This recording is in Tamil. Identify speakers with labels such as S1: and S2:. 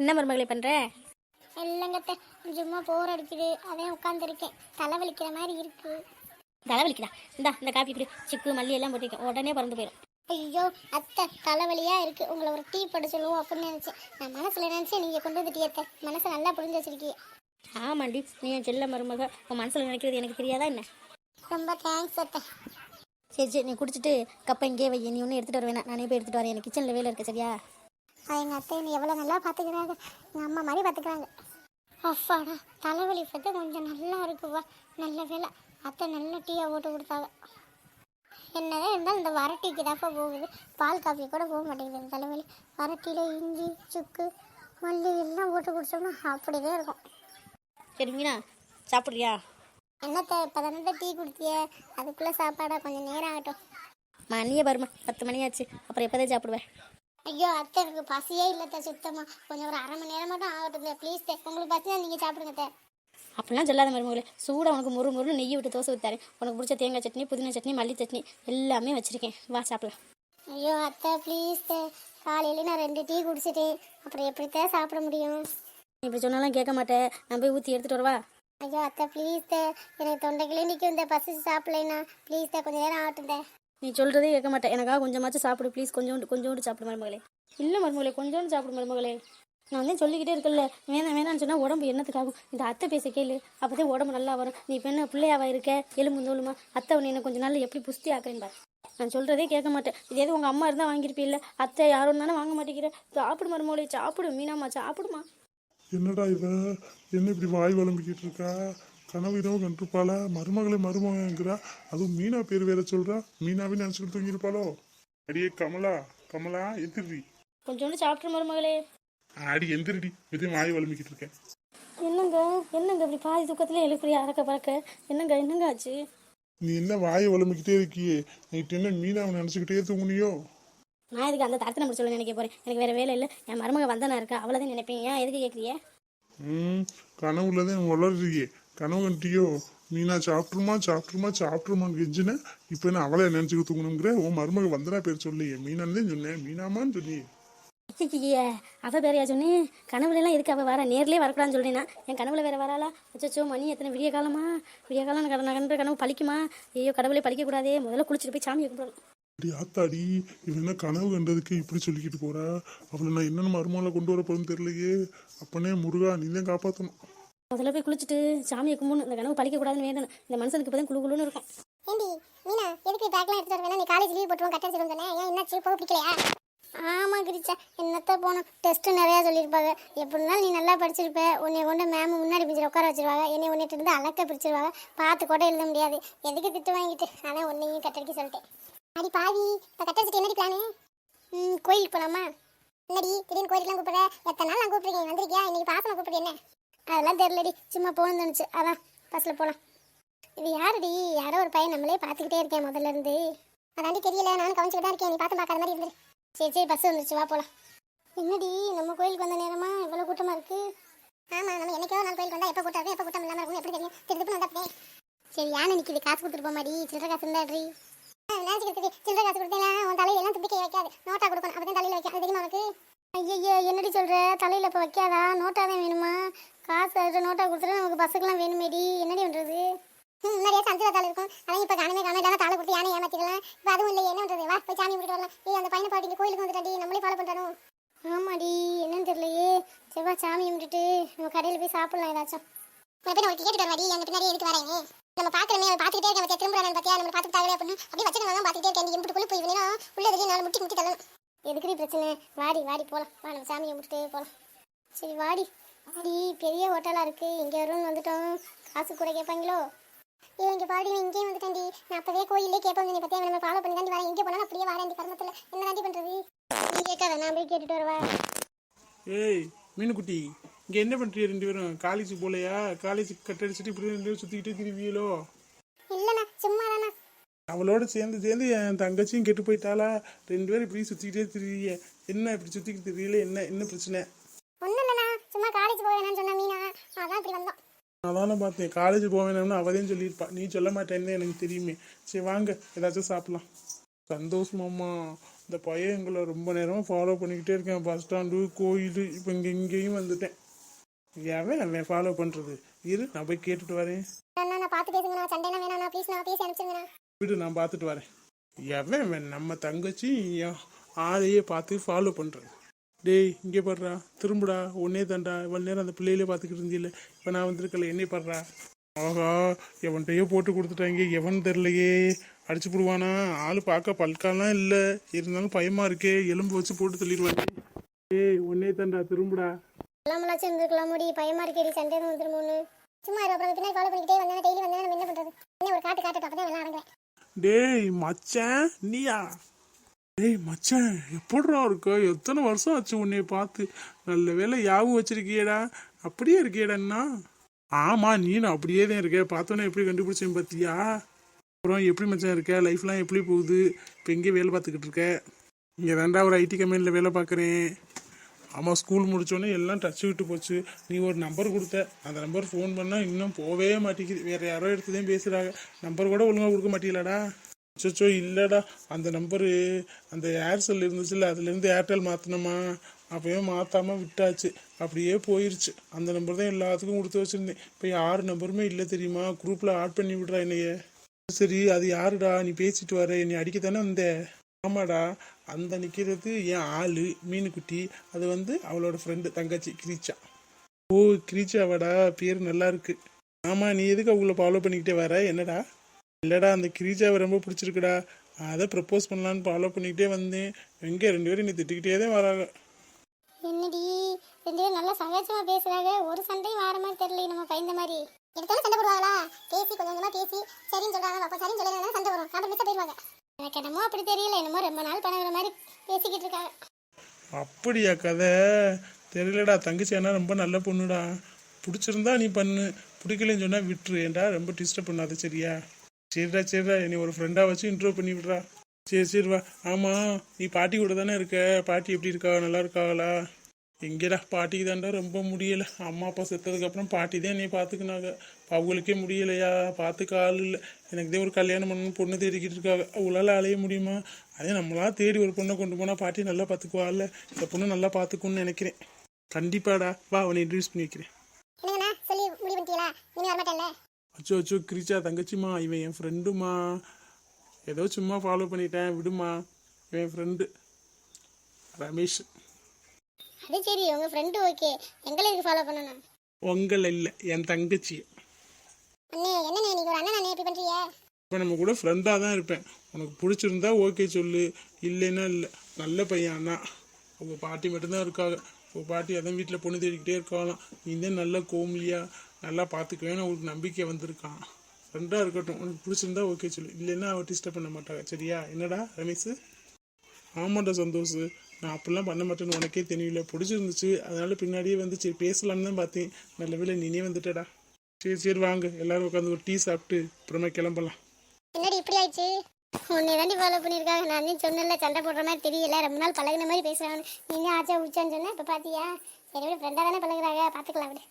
S1: என்ன மருமகளே பண்ற?
S2: இல்லைங்கத்த சும்மா போர் அடிக்குது. அதான் உட்காந்துருக்கேன் தலைவலிக்கிற மாதிரி இருக்கு.
S1: தலைவலிக்குதா இந்தா இந்த காப்பி இப்படி சிக்கு மல்லி எல்லாம் போட்டிருக்கேன். உடனே பறந்து போயிடும்
S2: ஐயோ அத்தை. தலைவலியா இருக்கு. உங்களை ஒரு டீ போட சொல்லுவோம் அப்படின்னு நினைச்சேன். நான் மனசுல நினைச்சேன் நீங்க கொண்டு வந்துட்டீங்க அத்தை. மனசை நல்லா புரிஞ்சு வச்சிருக்கீங்க
S1: ஆமாண்டி நீ என் செல்ல மருமக. உன் மனசில் நினைக்கிறது எனக்கு தெரியாதா என்ன?
S2: ரொம்ப தேங்க்ஸ் அத்தை.
S1: சரி சரி நீ குடிச்சிட்டு கப்பை இங்கே வை. நீ ஒன்றும் எடுத்துகிட்டு வர வேணாம். நானே போய் எடுத்துகிட்டு வரேன். எனக்கு கிச்சனில் வேலை இருக்கு சரியா?
S2: அது எங்க அத்தை என்னை எவ்வளவு நல்லா பாத்துக்கிறாங்க. எங்க அம்மா மாதிரி பாத்துக்கிறாங்க. அப்பாடா தலைவலி பத்தி கொஞ்சம் நல்லா இருக்குவா. நல்ல வேலை அத்தை நல்ல டீயா போட்டு கொடுத்தாங்க. என்னதான் இருந்தாலும் இந்த வரட்டிக்கு தாப்பா போகுது. பால் காஃபி கூட போக மாட்டேங்குது தலைவலி. வரட்டியில இஞ்சி சுக்கு மல்லி எல்லாம் போட்டு குடிச்சோம்னா அப்படியே இருக்கும்.
S1: சரி மீனா சாப்பிட்றியா?
S2: என்னத்தை இப்போ தானே டீ குடித்திய அதுக்குள்ளே சாப்பாடா கொஞ்சம் நேரம் ஆகட்டும்.
S1: மணியே வருமா பத்து மணி ஆச்சு. அப்புறம் எப்போதான் சாப்பிடுவேன்
S2: ஐயோ அத்தை எனக்கு பசியே இல்லத்த சுத்தமா. கொஞ்சம் ஒரு அரை மணி நேரமா தான் ஆகட்டும் ப்ளீஸ் உங்களுக்கு பசினா நீங்கள் சாப்பிடுங்க அத்தை.
S1: அப்படிலாம் சொல்லாத மருமகளே. சூடாக உனக்கு முறு முறு நெய் விட்டு தோசை ஊத்தாரு. உனக்கு பிடிச்ச தேங்காய் சட்னி புதினா சட்னி மல்லி சட்னி எல்லாமே வச்சிருக்கேன். வா சாப்பிடலாம்.
S2: ஐயோ அத்தை ப்ளீஸ் காலையில நான் ரெண்டு டீ குடிச்சிட்டேன். அப்புறம் எப்படித்தான் சாப்பிட முடியும்?
S1: இப்படி சொன்னாலும் கேட்க மாட்டேன். நான் போய் ஊற்றி எடுத்துகிட்டு வரவா?
S2: ஐயோ அத்தை ப்ளீஸ் எனக்கு தொண்டைக்குள்ளே நிற்கும் இந்த பசி சாப்பிடலைன்னா. ப்ளீஸ் கொஞ்சம் நேரம் ஆகட்டும் தே.
S1: நீ சொல்கிறதே கேட்க மாட்டேன். எனக்காக கொஞ்சமாச்சும் சாப்பிடு ப்ளீஸ் கொஞ்சோண்டு கொஞ்சோண்டு சாப்பிடு மருமகளே. இல்லை மருமகளே கொஞ்சோண்டு சாப்பிடு மருமகளே. நான் வந்து சொல்லிக்கிட்டே இருக்கல வேணாம் வேணாம்னு சொன்னால் உடம்பு என்னத்துக்காகும்? இந்த அத்தை பேச கேளு. அப்போதான் உடம்பு நல்லா வரும். நீ இப்போ என்ன பிள்ளையாவா இருக்க? எலும்பு தோலுமா அத்தை உன்னை என்ன கொஞ்ச நாள் எப்படி புஸ்தி ஆக்குறேன் பாரு. நான் சொல்கிறதே கேட்க மாட்டேன். இதே உங்கள் அம்மா இருந்தால் வாங்கியிருப்பீல்ல? அத்தை யாரும் தானே வாங்க மாட்டேங்கிற. சாப்பிடு மருமகளே சாப்பிடு. மீனாம்மா சாப்பிடுமா?
S3: என்னடா இவ? என்ன இப்படி வாய் வளம்பிக்கிட்டு இருக்கா? கனவு இரவு கண்டிருப்பாளா மருமகளை மருமகங்கிறா அதுவும் மீனா பேர் வேற சொல்றா. மீனாவே நினைச்சுட்டு தூங்கியிருப்பாளோ? அடியே கமலா கமலா எந்திரி
S1: கொஞ்சோண்டு சாப்பிட்ரு மருமகளே.
S3: அடி எந்திரடி. இதே வாய் வளம்பிக்கிட்டு இருக்கேன்.
S1: என்னங்க? என்னங்க இப்படி பாதி தூக்கத்துல எழுப்புறியா அறக்க பறக்க? என்னங்க என்னங்க ஆச்சு?
S3: நீ என்ன வாயை வளம்பிக்கிட்டே இருக்கியே? நைட்டு என்ன மீனாவை நினைச்சுக்கிட்டே தூங்குனியோ?
S1: நான் எதுக்கு அந்த தரத்தை நம்ம சொல்ல நினைக்க போறேன்? எனக்கு வேற வேலை இல்லை. என் மருமக வந்தனா இருக்கா? அவ்வளோதான் நினைப்பேன். ஏன் எதுக்கு கேட்குறிய
S3: ம் கனவுல தான் வளருறியே கனவு கண்டியோ மீனா சாப்பிட்டுருமா சாப்பிட்டுருமா சாப்பிட்டுருமான்னு கெஞ்சினேன் இப்போ என்ன அவளை நினைச்சுக்கிட்டு தூங்கணுங்கிற உன் மருமக வந்தனா பேர் சொல்லியே மீனான்னு தான் சொன்னேன். மீனாமான்னு
S1: ஐய அவ வேறையா சொன்னேன் கனவுல எல்லாம் எதுக்கு அவ வர? நேர்லயே வரக்கூடாதுன்னு சொல்றேன்னா என் கனவுல வேற வராளா? அச்சோ மணி எத்தனை? விடிய காலமா? விடிய காலம் கண்ட கனவு பழிக்குமா? ஐயோ கடவுளே பழிக்க கூடாதே முதல்ல குளிச்சுட்டு போய் சாமி கும்பிடணும்.
S3: அடி ஆத்தாடி இவன் என்ன கனவு கண்டதுக்கு இப்படி சொல்லிக்கிட்டு போறா? அவளை நான் என்னென்ன மருமகளை கொண்டு வர போறேன்னு தெரியலையே. அப்பனே முருகா நீ தான் காப்பாற்றணும்
S1: முதல்ல போய் குளிச்சுட்டு சாமியை கும்பிடணும். இந்த கனவு பழிக்க கூடாதுன்னு இந்த மனுஷனுக்கு இப்பதான் குழு குழுன்னு இருக்கும்.
S2: ஏண்டி மீனா எதுக்கு பேக்லாம் எடுத்துட்டு வரவேனா நீ காலேஜ் லீவ் போட்டுருவோம் கட்ட வச்சிருந்தேன் ஏன் என்னாச்சு போக பிடிக்கலையா? ஆமா கிரிச்சா. என்னத்த போனோம் டெஸ்ட் நிறையா சொல்லியிருப்பாங்க. எப்படினாலும் நீ நல்லா படிச்சிருப்ப. உன்னை கொண்டு மேம் முன்னாடி பிடிச்சி உட்கார வச்சிருவாங்க. என்னை உன்னிட்டு இருந்து அலக்க பிடிச்சிருவாங்க பார்த்து கூட எழுத முடியாது. எதுக்கு திட்டு வாங்கிட்டு? அதான் உன்னையும் கட்டடிக்க சொல்லிட்டேன். அடி பாவி இப்போ கட்டடிச்சிட்டு என்னடி பிளானு கோயிலுக்கு போலாமா? என்னடி? திடீர்னு கோயிலுக்குலாம் கூப்பிடுற? எத்தனை நாள் நான் கூப்பிட்டுருக்கேன். வந்திருக்கியா? இன்னைக்கு பாசமா கூப்பிட்டு என்ன? அதெல்லாம் தெரியலடி. சும்மா போகணும்னு தோணுச்சு. அதான் பஸ்ஸில் போகலாம் இது யாருடி? யாரோ ஒரு பையன் நம்மளே பார்த்துக்கிட்டே இருக்கேன் முதல்ல இருந்து. அதாண்டி தெரியல. நானும் கவனிச்சுட்டு தான் இருக்கேன். நீ பார்த்து பார்க்காத மாதிரி இருந்துரு. சரி சரி பஸ் வந்துருச்சு. வா போலாம். என்னடி? நம்ம கோயிலுக்கு வந்த நேரமா? இவ்வளோ கூட்டமா இருக்கு. ஆமா நம்ம என்னைக்கோ நாள் கோயிலுக்கு வந்தா எப்போ கூட்டம் இருக்கும் எப்போ கூட்டம் இல்லாம இருக்கும்? எப்படி தெரியும்? திருப்பி வந்தா அப்படியே சரி யானை நிக்குது? காசு கொடுத்துட்டு போமாடி சில்லற காசு இருந்தாடி நினைச்சுக்கிறது சில்லற காசு கொடுத்தேன் உன் தலையில எல்லாம் துப்பிக்கை வைக்காது. நோட்டா கொடுக்கணும். அப்பதான் தலையில வைக்க. அது தெரியுமா உனக்கு? ஐயோ என்னடி சொல்ற? தலையில இப்போ வைக்காதா? நோட்டா தான் வேணுமா? காசு அதில் நோட்டாக கொடுத்துட்டு நமக்கு பஸ்ஸுக்கெல்லாம் வேணுமேடி? என்னடி பண்ணுறது முன்னாடியே சந்திர தாள் இருக்கும். அதான் இப்போ காணவே காணாம தாளை கொடுத்து யானை ஏமாத்திக்கலாம். இப்போ அதுவும் இல்லை என்ன பண்ணுறது வா போய் சாமி கும்பிட்டு வரலாம். ஏய் அந்த பையனை பாட்டிங்க கோயிலுக்கு வந்துட்டாடி நம்மளே ஃபாலோ பண்ணுறானோ ஆமாடி என்னன்னு தெரியலையே. செவ்வா சாமி கும்பிட்டுட்டு நம்ம கடையில் போய் சாப்பிடலாம் ஏதாச்சும். நான் போய் ஒரு டிக்கெட் வரமாடி அந்த பின்னாடி எதுக்கு வரேன் நம்ம பார்க்குறமே அவன் பார்த்துக்கிட்டே இருக்க பத்தியா திரும்புறானு பத்தியா நம்ம பார்த்துட்டாங்களே அப்படின்னு. அப்படியே வச்சு தான் பார்த்துக்கிட்டே இருக்கேன். எம்பிட்டுக்குள்ள போய் வேணும் உள்ள வெளியே நாலு முட்டி முட்டி தள்ளணும். எதுக்குடி பிரச்சனை? வாடி வாடி போகலாம் வா நம்ம சாமியை முட்டிட்டே போகலாம் சரி வாடி. வாடி பெரிய ஹோட்டலா இருக்கு. இங்க வரும்னு வந்துட்டோம். காசு கூட கேட்பாங்களோ? ஏ இங்க பாடி நான் இங்கேயும் வந்துட்டேன்டி. நான் அப்பவே கோயிலே கேட்போம் நீ பத்தியா நம்ம ஃபாலோ பண்ணி தாண்டி வரேன். இங்கே போனாலும் அப்படியே வரேன் இந்த கர்மத்துல என்ன தாண்டி பண்றது? நீ கேட்காத நான் போய் கேட்டுட்டு வருவேன்
S4: ஏய் மீனுக்குட்டி இங்கே என்ன பண்ணுறீங்க ரெண்டு பேரும்? காலேஜ் போகலையா காலேஜ் கட்டடிச்சிட்டு இப்படி ரெண்டு பேரும் சுற்றிக்கிட்டே திரும்பியலோ
S2: இல்லைண்ணா சும்மா தானே
S4: அவளோட சேர்ந்து சேர்ந்து என் தங்கச்சியும் கெட்டு போயிட்டாளா? ரெண்டு பேரும் இப்படி சுற்றிக்கிட்டே திரியே என்ன இப்படி சுற்றிக்கிட்டு தெரியல என்ன என்ன பிரச்சனை
S2: ஒன்றும் இல்லைண்ணா சும்மா காலேஜ் போக வேணாம்னு சொன்னா மீனா? அதான் இப்படி வந்தோம்.
S4: அதானே பார்த்தேன். காலேஜ் போக வேணாம்னு அவதையும் சொல்லியிருப்பா. நீ சொல்ல மாட்டேன்னு எனக்கு தெரியுமே. சரி வாங்க. ஏதாச்சும் சாப்பிடலாம். சந்தோஷமாம்மா இந்த பையன் எங்களை ரொம்ப நேரமாக ஃபாலோ பண்ணிக்கிட்டே இருக்கேன். பஸ் ஸ்டாண்டு கோயில். இப்போ இங்கே இங்கேயும் வந்துட்டேன். எவன் அவன் ஃபாலோ பண்ணுறது இரு நான் போய் கேட்டுட்டு வரேன்.
S2: நான் பார்த்து பேசுங்கண்ணா. சண்டைனா வேணாண்ணா ப்ளீஸ் நான் பேசி அனுப்பிச்சிருங்கண்ணா
S4: விடு நான் பார்த்துட்டு வரேன். எவன் நம்ம தங்கச்சி ஆளையே பார்த்து ஃபாலோ பண்ணுறது டேய் இங்கே படுறா திரும்புடா ஒன்னே தாண்டா இவ்வளோ நேரம் அந்த பிள்ளையிலே பார்த்துக்கிட்டு இருந்தில்ல. இப்போ நான் வந்திருக்கல என்னை படுறா ஆஹா எவன்கிட்டயோ போட்டு கொடுத்துட்டாங்க எவன் தெரிலையே அடிச்சு போடுவானா? ஆள் பார்க்க பல்காலாம் இல்லை. இருந்தாலும் பயமா இருக்கே. எலும்பு வச்சு போட்டு தள்ளிடுவாங்க. ஏய் ஒன்னே தாண்டா திரும்புடா.
S2: எல்லாமலாச்சும் இருந்திருக்கலாம் முடி. பயமா இருக்கேடி சண்டை தான் வந்துருமோன்னு சும்மா அப்புறம் பின்னாடி ஃபாலோ பண்ணிக்கிட்டே வந்தேன் டெய்லி நம்ம என்ன பண்றது? என்ன ஒரு காட்டு காட்டு அப்பதான் எல்லாம் அடங்குறேன்
S4: டேய் மச்சான் நீயா? டேய் மச்சான் எப்படா இருக்க? எத்தனை வருஷம் ஆச்சு உன்னைய பார்த்து? நல்ல வேலை யாவும் வச்சிருக்கியேடா. அப்படியே இருக்கியேடா ஆமா நீனும் அப்படியே தான் இருக்க. பார்த்தோன்னே எப்படி கண்டுபிடிச்சேன் பார்த்தியா? அப்புறம் எப்படி மச்சான் இருக்க? லைஃப்லாம் எப்படி போகுது? இப்போ எங்கே வேலை பார்த்துக்கிட்டு இருக்க? இங்கே தாண்டா ஒரு ஐடி கம்பெனியில் வேலை பார்க்குறேன். ஆமாம் ஸ்கூல் முடித்தோடனே எல்லாம் டச் விட்டு போச்சு. நீ ஒரு நம்பர் கொடுத்த. அந்த நம்பர் ஃபோன் பண்ணால் இன்னும் போவே மாட்டேங்குது. வேறு யாரோ எடுத்து தான் பேசுகிறாங்க நம்பர் கூட ஒழுங்காக கொடுக்க மாட்டீங்களாடா? அச்சோ இல்லைடா. அந்த நம்பரு அந்த ஏர்செல் இருந்துச்சுல்ல அதுலேருந்து ஏர்டெல் மாற்றினோமா அப்பயே மாற்றாமல் விட்டாச்சு. அப்படியே போயிருச்சு. அந்த நம்பர் தான் எல்லாத்துக்கும் கொடுத்து வச்சுருந்தேன். இப்போ யார் நம்பருமே இல்லை தெரியுமா? குரூப்பில் ஆட் பண்ணி விடுறா என்னையே. சரி அது யாருடா? நீ பேசிட்டு வர. என்னை அடிக்க தானே வந்த? ஆமாடா. அந்த நிற்கிறது என் ஆள் மீனுக்குட்டி. அது வந்து அவளோட ஃப்ரெண்டு தங்கச்சி கிரீச்சா. ஓ கிரீச்சாவாடா. பேர் நல்லா இருக்கு. ஆமாம் நீ எதுக்கு அவங்கள ஃபாலோ பண்ணிக்கிட்டே வர? என்னடா? இல்லடா அந்த கிரீச்சாவை ரொம்ப பிடிச்சிருக்குடா. அதை ப்ரப்போஸ் பண்ணலான்னு ஃபாலோ பண்ணிக்கிட்டே வந்தேன். எங்கே ரெண்டு பேரும் நீ திட்டிக்கிட்டே தான் வராங்க.
S2: என்னடி? ரெண்டு பேரும் நல்லா சகஜமா பேசுறாங்க. ஒரு சண்டையும் வார மாதிரி தெரியல நம்ம பயந்த மாதிரி. எடுத்தாலும் சண்டை போடுவாங்களா? பேசி கொஞ்சம் கொஞ்சமா பேசி சரின்னு சொல்றாங்க. அப்ப சரின்னு சொல்லலாம் சண்டை வரும். காம்ப்ரமைஸா போயிருவாங்க. எனக்கு என்னமோ அப்படி தெரியல. என்னமோ ரொம்ப நாள் பழகுற மாதிரி பேசிக்கிட்டு இருக்காங்க.
S4: அப்படியா கதை? தெரியலடா. தங்கச்சி அண்ணா ரொம்ப நல்ல பொண்ணுடா. பிடிச்சிருந்தா நீ பண்ணு. பிடிக்கலன்னு சொன்னா விட்டுரு. ஏன்டா ரொம்ப டிஸ்டர்ப் பண்ணாத சரியா? சரிடா சரிடா என்னை ஒரு ஃப்ரெண்டாக வச்சு இன்ட்ரோ பண்ணி விட்றா. சரி சரி வா. ஆமாம் நீ பாட்டி கூட தானே இருக்க? பாட்டி எப்படி இருக்கா? நல்லா இருக்காங்களா எங்கடா பாட்டிக்கு தாண்டா ரொம்ப முடியலை. அம்மா அப்பா செத்ததுக்கப்புறம் பாட்டி தான் என்னை பார்த்துக்கினாங்க அவங்களுக்கே முடியலையா? பார்த்துக்க ஆள் இல்லை. எனக்கு தான் ஒரு கல்யாணம் பண்ணணும் பொண்ணு தேடிக்கிட்டு இருக்காங்க. அவங்களால அலைய முடியுமா? அதே நம்மளா தேடி ஒரு பொண்ணை கொண்டு போனால் பாட்டி நல்லா பார்த்துக்குவா இல்லை? இந்த பொண்ணு நல்லா பார்த்துக்குன்னு நினைக்கிறேன். கண்டிப்பாடா. வா அவனை இன்ட்ரடியூஸ் பண்ணி வைக்கிறேன். அச்சோ அச்சோ கிரிச்சா தங்கச்சிம்மா இவன் என் ஃப்ரெண்டுமா ஏதோ சும்மா ஃபாலோ பண்ணிட்டேன் விடுமா இவன் ஃப்ரெண்டு ரமேஷ்.
S2: அது சரி உங்க ஃப்ரெண்டு ஓகே எங்களை இதுக்கு ஃபாலோ பண்ணணும்?
S4: உங்கள் இல்லை என் தங்கச்சி.
S2: அண்ணே என்னண்ணே நீங்க ஒரு அண்ணன் அண்ணே எப்படி பண்றீங்க?
S4: இப்போ நம்ம கூட ஃப்ரெண்டாக தான் இருப்பேன். உனக்கு பிடிச்சிருந்தா ஓகே சொல்லு. இல்லைன்னா இல்லை. நல்ல பையன் அண்ணா. உங்கள் பாட்டி மட்டும்தான் இருக்காங்க. உங்கள் பாட்டி அதான் வீட்டில் பொண்ணு தேடிக்கிட்டே இருக்காங்களாம் நீ தான் நல்ல கோம்லியா? நல்லா பார்த்துக்குவேன்னு அவங்களுக்கு நம்பிக்கை வந்திருக்கான். ஃப்ரெண்டாக இருக்கட்டும். உனக்கு பிடிச்சிருந்தா ஓகே சொல்லு. இல்லைன்னா அவள் டிஸ்டர்ப் பண்ண மாட்டாங்க. சரியா? என்னடா ரமேஷ்? ஆமாண்டா சந்தோஷ். நான் அப்படிலாம் பண்ண மாட்டேன்னு உனக்கே தெரியல. பிடிச்சிருந்துச்சு. அதனால பின்னாடியே வந்து சரி பேசலாம்னு தான் பார்த்தேன். நல்ல வேலை நீனே வந்துட்டடா. சரி சரி வாங்க. எல்லாரும் உட்காந்து ஒரு டீ சாப்பிட்டு அப்புறமா கிளம்பலாம்.
S2: என்னடி இப்படி ஆயிடுச்சு? உன்னை தாண்டி ஃபாலோ பண்ணியிருக்காங்க. நான் நீ சொன்னல சண்டை போடுற மாதிரி தெரியல. ரொம்ப நாள் பழகின மாதிரி பேசுகிறாங்க நீங்க ஆச்சா உச்சான்னு சொன்னேன் இப்போ பார்த்தியா சரி விட. ஃப்ரெண்டாக தானே பழகுறாங்க. பார்த்துக்கலாம் விட.